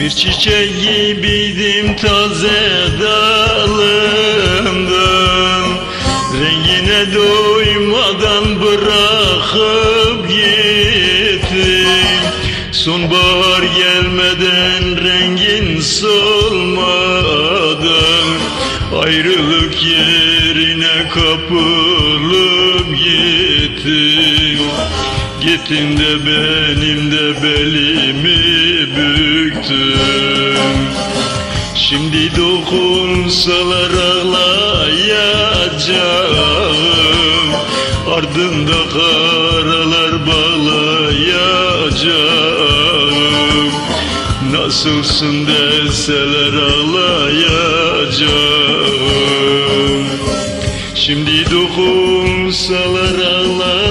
Bir çiçek gibiydim taze dalından Rengine doymadan bırakıp gittim. Sonbahar gelmeden rengin solmadan Ayrılık yerine kapılıp gittim. Gittin de benim de belimi büktüm Şimdi dokunsalar ağlayacağım. Ardında karalar bağlayacağım Nasılsın deseler ağlayacağım. Şimdi dokunsalar ağlayacağım.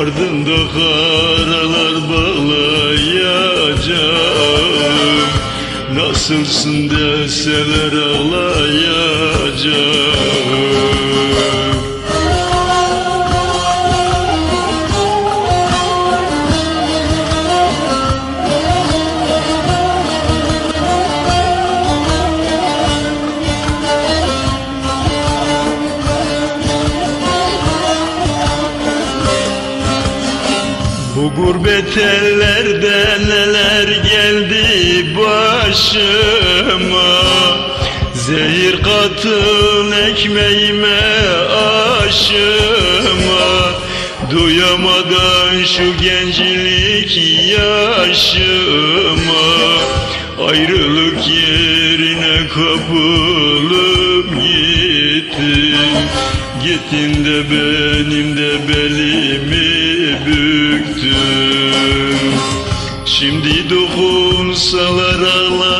Ardında karalar Nasılsın deseler ağlayacağım Bu gurbet ellerde neler geldi başıma? Zehir katın ekmeğime aşıma. Duyamadan şu genclik yaşıma. Ayrılık yerine kapılıp gittim. Gittin de benim de belimi büktüm Şimdi dokunsalar ağlayacağım.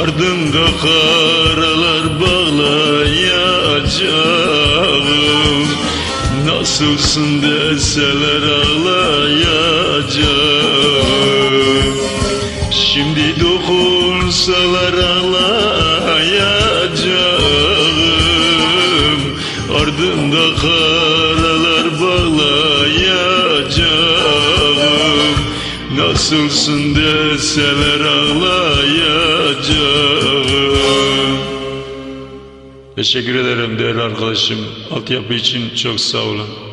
Ardında karalar bağlayacağım. Nasılsın deseler ağlayacağım. Şimdi dokunsalar ağlayacağım Ardında karalar bağlayacağım Nasılsın deseler ağlayacağım Teşekkür ederim değerli arkadaşım. Altyapı için çok sağ olun.